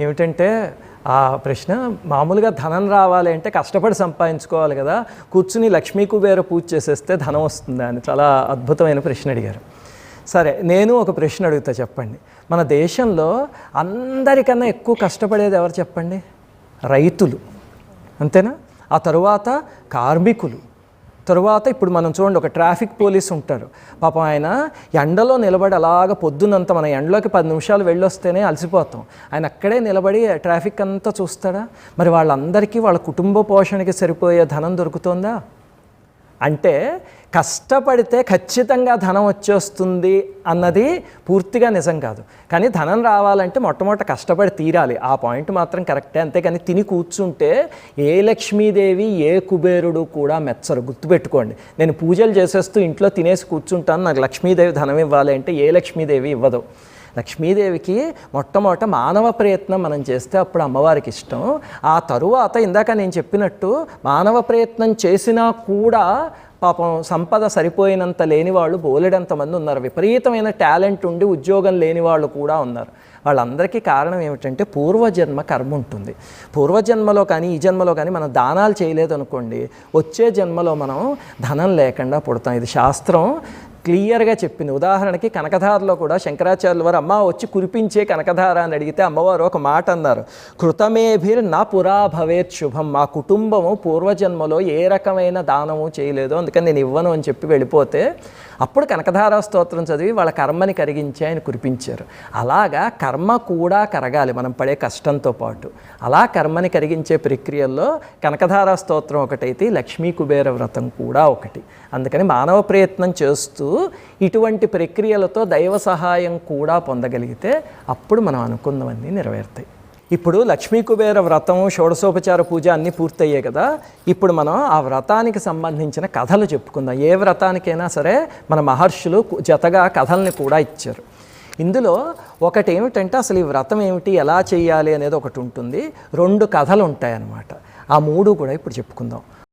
ఏమిటంటే ఆ ప్రశ్న మామూలుగా ధనం రావాలి అంటే కష్టపడి సంపాదించుకోవాలి కదా కూర్చుని లక్ష్మీ కుబేర పూజ చేసేస్తే ధనం వస్తుందా అని చాలా అద్భుతమైన ప్రశ్న అడిగారు. సరే నేను ఒక ప్రశ్న అడుగుతా చెప్పండి. మన దేశంలో అందరికన్నా ఎక్కువ కష్టపడేది ఎవరు చెప్పండి? రైతులు. అంతేనా? ఆ తరువాత కార్మికులు. తరువాత ఇప్పుడు మనం చూడండి ఒక ట్రాఫిక్ పోలీస్ ఉంటారు. పాపం ఆయన ఎండలో నిలబడి అలాగ పొద్దునంత మన ఎండలోకి పది నిమిషాలు వెళ్ళొస్తేనే అలసిపోతాం. ఆయన అక్కడే నిలబడి ట్రాఫిక్ అంతా చూస్తాడా? మరి వాళ్ళందరికీ వాళ్ళ కుటుంబ పోషణకి సరిపోయే ధనం దొరుకుతుందా? అంటే కష్టపడితే ఖచ్చితంగా ధనం వచ్చేస్తుంది అన్నది పూర్తిగా నిజం కాదు. కానీ ధనం రావాలంటే మొట్టమొదట కష్టపడి తీరాలి. ఆ పాయింట్ మాత్రం కరెక్టే. అంతేకాని తిని కూర్చుంటే ఏ లక్ష్మీదేవి ఏ కుబేరుడు కూడా మెచ్చరు. గుర్తుపెట్టుకోండి. నేను పూజలు చేసేస్తూ ఇంట్లో తినేసి కూర్చుంటాను. నాకు లక్ష్మీదేవి ధనం ఇవ్వాలి అంటే ఏ లక్ష్మీదేవి ఇవ్వదు. లక్ష్మీదేవికి మొట్టమొదట మానవ ప్రయత్నం మనం చేస్తే అప్పుడు అమ్మవారికి ఇష్టం. ఆ తరువాత ఇందాక నేను చెప్పినట్టు మానవ ప్రయత్నం చేసినా కూడా పాపం సంపద సరిపోయినంత లేని వాళ్ళు బోలెడంత మంది ఉన్నారు. విపరీతమైన టాలెంట్ ఉండి ఉద్యోగం లేని వాళ్ళు కూడా ఉన్నారు. వాళ్ళందరికీ కారణం ఏమిటంటే పూర్వజన్మ కర్మ ఉంటుంది. పూర్వజన్మలో కానీ ఈ జన్మలో కానీ మనం దానాలు చేయలేదు అనుకోండి వచ్చే జన్మలో మనం ధనం లేకుండా పుడతాం. ఇది శాస్త్రం. క్లియర్గా చెప్పింది. ఉదాహరణకి కనకధారలో కూడా శంకరాచార్యుల వారు అమ్మ వచ్చి కురిపించే కనకధార అని అడిగితే అమ్మవారు ఒక మాట అన్నారు. కృతమేభిర్ నా పురా భవేత్ శుభం మా కుటుంబము పూర్వజన్మలో ఏ రకమైన దానము చేయలేదు అందుకని నేను ఇవ్వను అని చెప్పి వెళ్ళిపోతే అప్పుడు కనకధార స్తోత్రం చదివి వాళ్ళ కర్మని కరిగించి ఆయన కురిపించారు. అలాగా కర్మ కూడా కరగాలి మనం పడే కష్టంతో పాటు. అలా కర్మని కరిగించే ప్రక్రియల్లో కనకధార స్తోత్రం ఒకటైతే లక్ష్మీ కుబేర వ్రతం కూడా ఒకటి. అందుకని మానవ ప్రయత్నం చేస్తూ ఇటువంటి ప్రక్రియలతో దైవ సహాయం కూడా పొందగలిగితే అప్పుడు మనం అనుకున్నవన్నీ నెరవేరుతాయి. ఇప్పుడు లక్ష్మీ కుబేర వ్రతం షోడశోపచార పూజ అన్నీ పూర్తయ్యాయి కదా. ఇప్పుడు మనం ఆ వ్రతానికి సంబంధించిన కథలు చెప్పుకుందాం. ఏ వ్రతానికైనా సరే మన మహర్షులు జతగా కథల్ని కూడా ఇచ్చారు. ఇందులో ఒకటి ఏమిటంటే అసలు ఈ వ్రతం ఏమిటి ఎలా చేయాలి అనేది ఒకటి ఉంటుంది. రెండు కథలు ఉంటాయి అన్నమాట ఆ మూడు కూడా ఇప్పుడు చెప్పుకుందాం.